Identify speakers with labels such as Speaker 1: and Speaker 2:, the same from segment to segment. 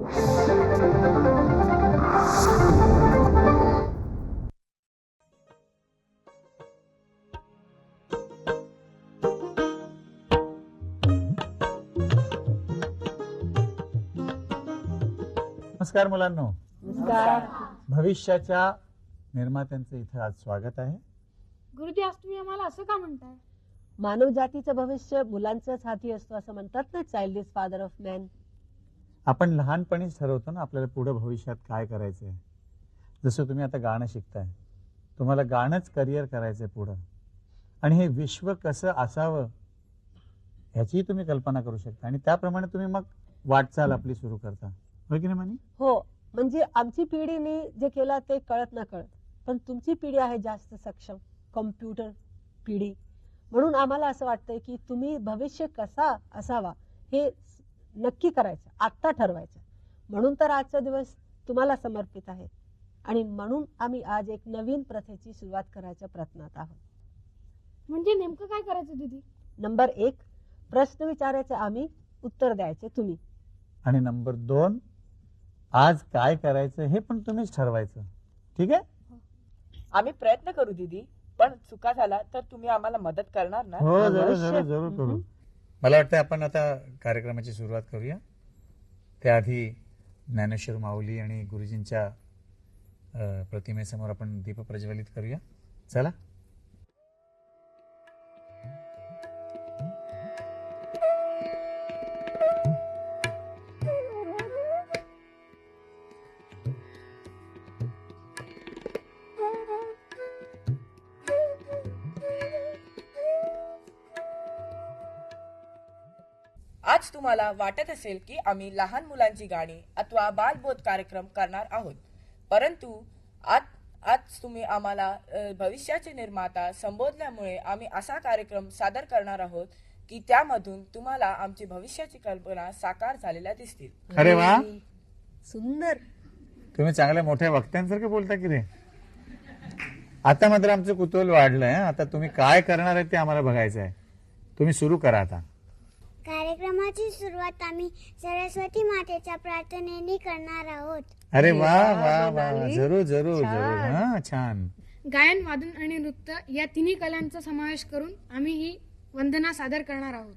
Speaker 1: नमस्कार मुलांनो. भविष्याच्या निर्मात्यांचं इथे आज स्वागत आहे.
Speaker 2: गुरुजी आज तुम्ही आम्हाला असं का म्हणताय?
Speaker 3: मानव जातीचं भविष्य मुलांचंच हाती असतो असं म्हणतात ना child is father of man
Speaker 1: आपण लहानपणीच ठरवतो ना आपल्याला पुढं भविष्यात काय करायचंय. जसं तुम्ही आता गाणं शिकताय. तुम्हाला गाणंच करिअर करायचंय पुढं. आणि हे विश्व कसं असावं ह्याचीही तुम्ही कल्पना करू शकता. आणि त्याप्रमाणे तुम्ही मग वाटचाल आपली सुरू करता. हो की नाही
Speaker 3: हो म्हणजे आमची पिढीने जे केलं ते कळत ना कळत पण तुमची पिढी आहे जास्त सक्षम कम्प्युटर पिढी. म्हणून आम्हाला असं वाटतंय की तुम्ही भविष्य कसा असावा हे नक्की करायचं आत्ता ठरवायचं. म्हणून तर आजचा दिवस तुम्हाला समर्पित आहे. आणि म्हणून आम्ही आज एक नवीन प्रथेची सुरुवात करायच्या प्रयत्नात आहोत.
Speaker 2: म्हणजे नेमकं काय करायचं दीदी?
Speaker 3: नंबर एक प्रश्न विचारायचे आम्ही उत्तर द्यायचे तुम्ही.
Speaker 1: आणि नंबर दोन आज काय करायचं हे पण तुम्हीच ठरवायचं. ठीक आहे?
Speaker 4: आम्ही प्रयत्न करू दीदी पण चुका झाला तर तुम्ही आम्हाला मदत करणार ना?
Speaker 1: हो जरूर. जरूर जरूर करू. मला वाटतं आपण आता कार्यक्रमाची सुरुवात करूया. त्याआधी ज्ञानेश्वर माऊली आणि गुरुजींच्या प्रतिमेसमोर आपण दीप प्रज्वलित करूया. चला.
Speaker 4: आज तुम्हाला वाटत असेल की आम्ही लहान मुलांची गाणी अथवा बालबोध कार्यक्रम करणार आहोत. परंतु आज आज तुम्ही आम्हाला भविष्याचे निर्माता संबोधल्यामुळे आम्ही असा कार्यक्रम सादर करणार आहोत की त्यामधून तुम्हाला आमची भविष्याची कल्पना साकार झालेल्या दिसतील.
Speaker 1: अरे वा.
Speaker 3: सुंदर.
Speaker 1: तुम्ही चांगल्या मोठ्या वक्त्यांसारखं बोलता की रे? आता मात्र आमचं कुतूहल वाढलंय. आता तुम्ही काय करणार आहे ते आम्हाला बघायचं आहे तुम्ही सुरू करा आता.
Speaker 5: कार्यक्रमाची सुरुवात आम्ही सरस्वती मातेच्या प्रार्थनेने करणार आहोत.
Speaker 1: अरे वा
Speaker 3: वा,
Speaker 1: वा. जरूर जरूर
Speaker 3: छान.
Speaker 1: जरूर हा छान.
Speaker 2: गायन वादन आणि नृत्य या तिन्ही कलांचा समावेश करून आम्ही ही वंदना सादर करणार आहोत.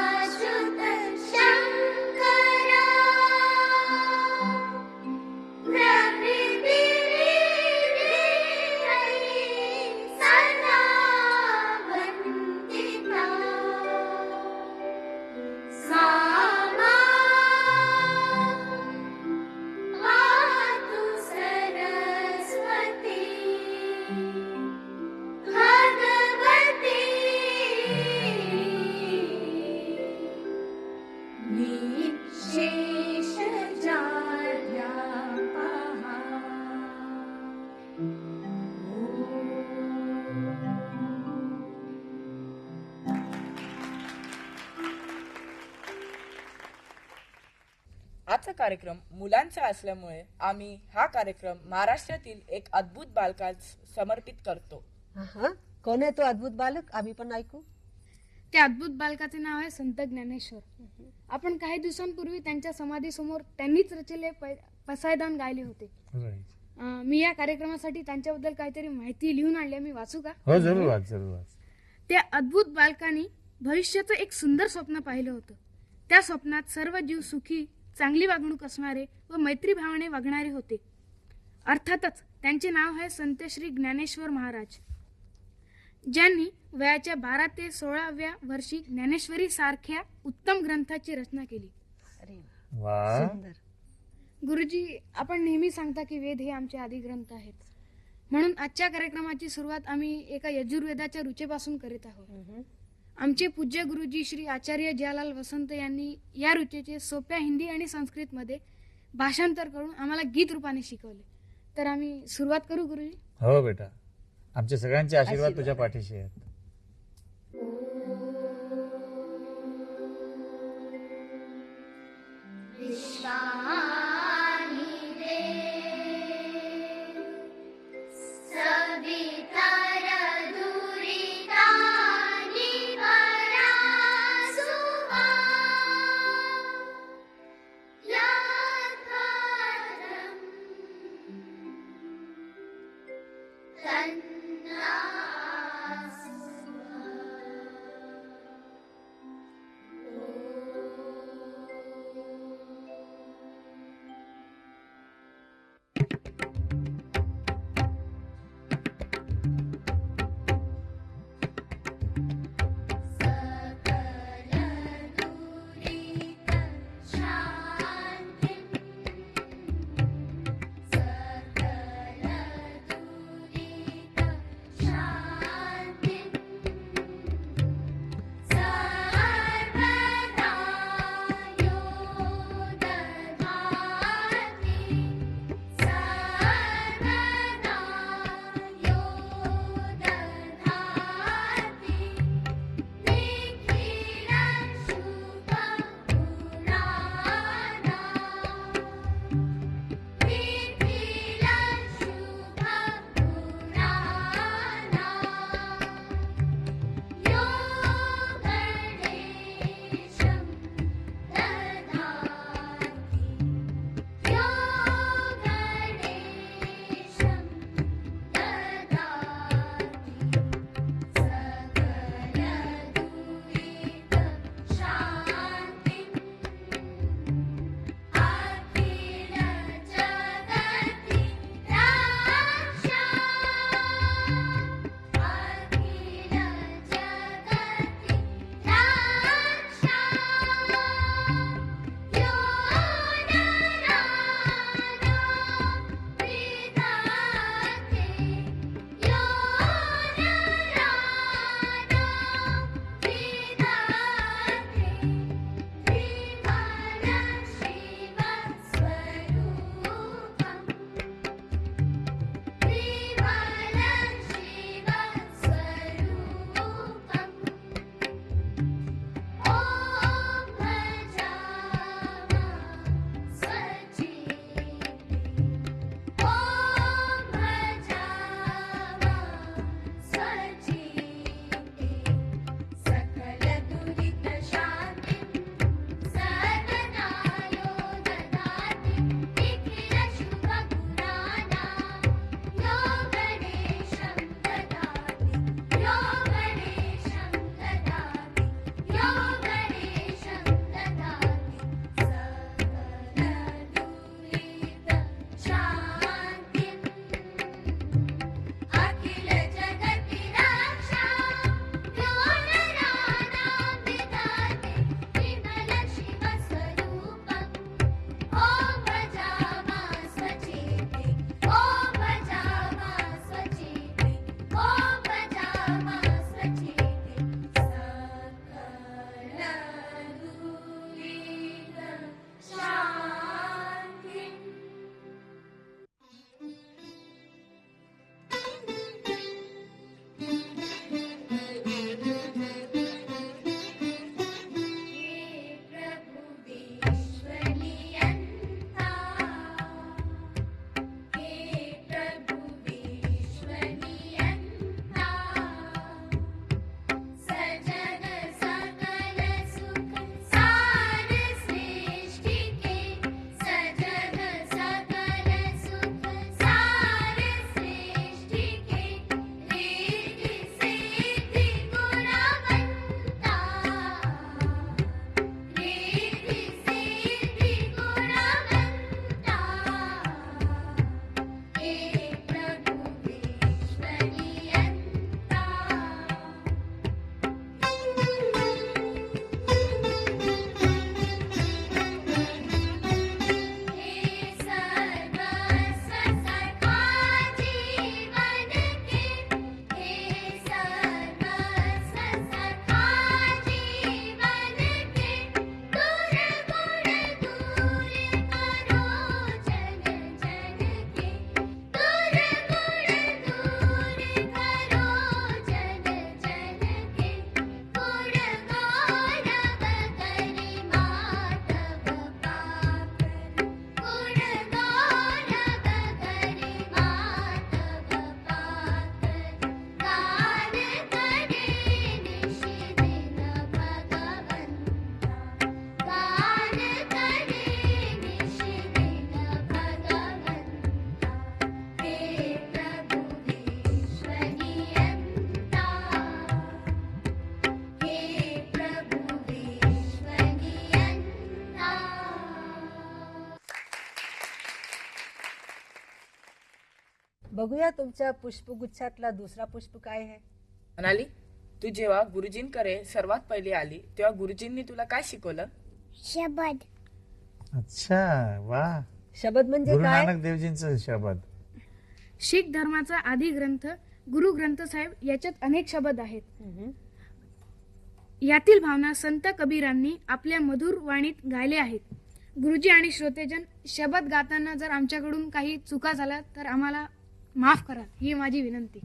Speaker 4: कार्यक्रम मुलांचा असल्यामुळे आम्ही हा कार्यक्रम महाराष्ट्रातील एक अद्भुत बालकास समर्पित करतो.
Speaker 3: हा कोण आहे तो अद्भुत बालक? आम्ही पण ऐकू.
Speaker 2: त्या अद्भुत बालकाचे नाव आहे संत ज्ञानेश्वर. आपण काही दिवसांपूर्वी त्यांच्या समाधीसमोर त्यांनीच रचलेले पै- पसायदान गायले होते. अं, मी या कार्यक्रमासाठी त्यांच्याबद्दल काहीतरी माहिती लिहून आणली आहे. मी वाचू का?
Speaker 1: हो जरूर वाच जरूर वाच.
Speaker 2: त्या अद्भुत बालकाने भविष्याचं एक सुंदर स्वप्न पाहिलं होतं. त्या स्वप्नात सर्व जीव सुखी चांगली वागणूक असणारे व मैत्रीभावाने वागणारे होते. अर्थातच त्यांचे नाव आहे संत श्री ज्ञानेश्वर महाराज. ज्यांनी वयाच्या बारा ते सोळाव्या वर्षी ज्ञानेश्वरी सारख्या उत्तम ग्रंथाची रचना केली.
Speaker 3: अरे
Speaker 6: गुरुजी आपण नेहमी सांगता की वेद हे आमचे आदी ग्रंथ आहेत. म्हणून आजच्या कार्यक्रमाची सुरुवात आम्ही एका यजुर्वेदाच्या रुचेपासून करीत आहोत. आमचे पूज्य गुरुजी श्री आचार्य जयालाल वसंत यांनी या ऋतूचे सोप्या हिंदी आणि संस्कृतमध्ये भाषांतर करून आम्हाला गीत रूपाने शिकवले. तर आम्ही सुरुवात करू गुरुजी?
Speaker 2: हो बेटा. आमचे सगळ्यांचे आशीर्वाद तुझ्या पाठीशी आहेत.
Speaker 3: विश्वास बघूया तुमच्या पुष्पगुच्छातला दुसरा पुष्प काय आहे?
Speaker 4: अनाली तू जेव्हा गुरुजींकडे सर्वात पहिले आली तेव्हा गुरुजींनी तुला काय शिकवलं?
Speaker 5: शबद.
Speaker 1: अच्छा वा.
Speaker 3: शब्द म्हणजे
Speaker 1: गुरु
Speaker 3: काय?
Speaker 1: नानक देवजींचं शब्द.
Speaker 2: शीख धर्माचा आदी ग्रंथ गुरु ग्रंथ साहेब याच्यात अनेक शब्द आहेत.
Speaker 3: हम्म.
Speaker 2: यातील भावना संत कबीरांनी आपल्या मधुर वाणीत गायले आहेत. गुरुजी आणि श्रोतेजन शब्द गाताना जर आमच्याकडून काही चुका झाल्या तर आम्हाला माफ करा ही माझी विनंती.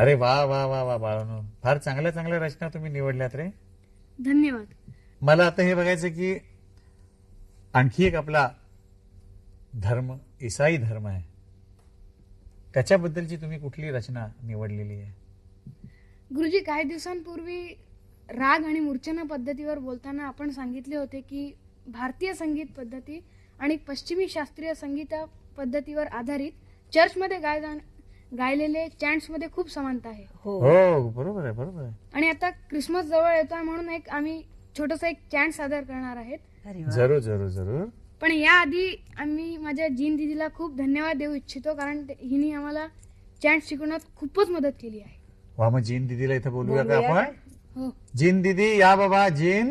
Speaker 1: अरे वा वा वा वा बाळांनो फार चांगल्या चांगल्या रचना तुम्ही निवडल्यात रे.
Speaker 2: धन्यवाद.
Speaker 1: मला आता हे बघायचं की आणखी एक आपला धर्म इसाई धर्म आहे. त्याच्याबद्दलची तुम्ही कुठली रचना निवडलेली आहे?
Speaker 2: गुरुजी काही दिवसांपूर्वी
Speaker 6: राग आणि मूर्छना पद्धतीवर बोलताना आपण सांगितले होते की भारतीय संगीत पद्धती आणि पश्चिमी शास्त्रीय संगीत पद्धतीवर आधारित चर्चमध्ये गाय गायलेले चॅन्ट्समध्ये खूप समानता आहे.
Speaker 3: हो.
Speaker 2: हो बरोबर आहे बरोबर आहे.
Speaker 6: आणि आता क्रिसमस जवळ येतोय म्हणून एक आम्ही छोटस एक चॅन्ट सादर करणार आहेत.
Speaker 3: अरे वा.
Speaker 2: जरूर जरूर जरूर.
Speaker 6: पण याआधी आम्ही माझ्या जीन दिदीला खूप धन्यवाद देऊ इच्छितो कारण ते- हिने आम्हाला चॅन्ट शिकवण्यात खूपच मदत केली आहे.
Speaker 2: वा मग जीन दिदीला इथे बोलूया का
Speaker 3: बोलूया
Speaker 2: आपण?
Speaker 3: का?
Speaker 6: हो.
Speaker 2: जीन दिदी या बाबा जीन.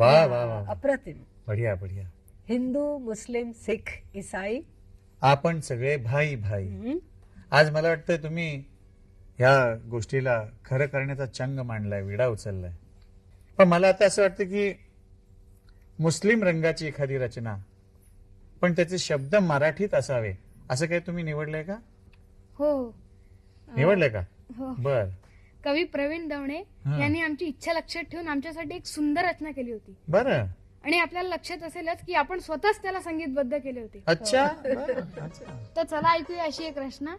Speaker 2: वा वा वा
Speaker 3: अप्रतिम.
Speaker 2: बढिया बढिया.
Speaker 3: हिंदू मुस्लिम सिख इसाई
Speaker 2: आपण सगळे भाई भाई. आज मला वाटतंय तुम्ही ह्या गोष्टीला खरं करण्याचा चंग मांडलाय विडा उचललाय. पण मला आता असं वाटतं की मुस्लिम रंगाची एखादी रचना पण त्याचे शब्द मराठीत असावे असं काही तुम्ही निवडलंय का?
Speaker 6: हो.
Speaker 2: निवडलंय का?
Speaker 6: हो.
Speaker 2: बर.
Speaker 6: कवी प्रवीण दवणे
Speaker 2: हा.
Speaker 6: यांनी आमची इच्छा लक्षात ठेवून आमच्यासाठी एक सुंदर रचना केली होती.
Speaker 2: बरं.
Speaker 6: आणि आपल्याला लक्षात असेलच की आपण स्वतःच त्याला संगीतबद्ध केले होते.
Speaker 2: अच्छा. बरं, अच्छा.
Speaker 6: तर चला ऐकूया अशी एक रचना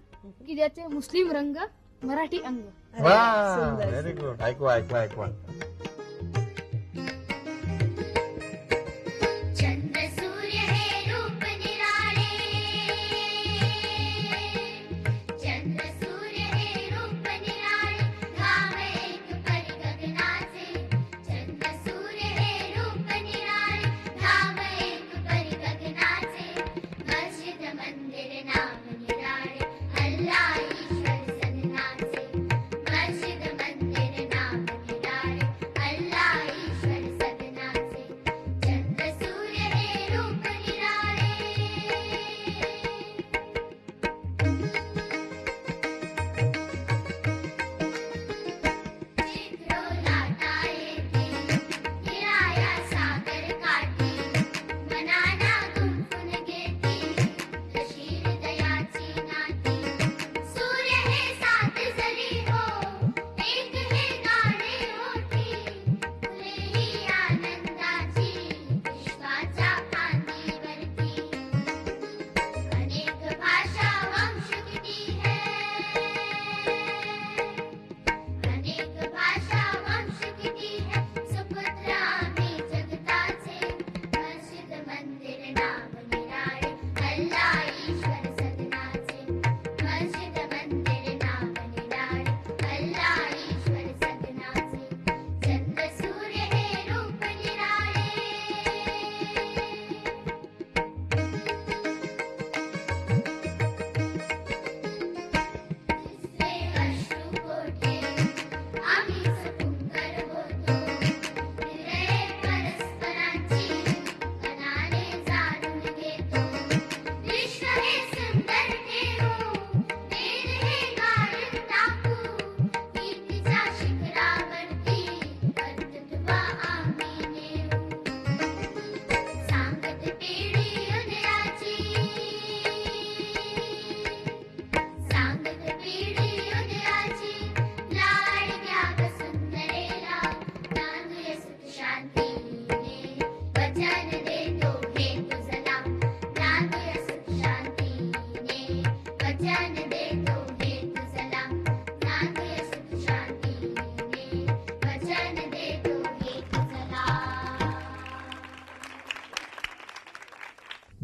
Speaker 6: की ज्याचे मुस्लिम रंग मराठी अंग.
Speaker 2: वा व्हेरी गुड ऐकवा ऐकवा ऐकवा.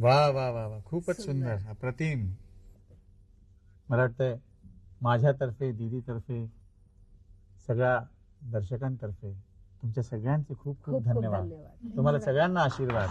Speaker 2: वा वा वा वा. खूपच सुंदर. अप्रतिम. मला वाटतंय माझ्यातर्फे दीदीतर्फे सगळ्या दर्शकांतर्फे तुमच्या सगळ्यांचे खूप खूप धन्यवाद. तुम्हाला सगळ्यांना
Speaker 3: आशीर्वाद.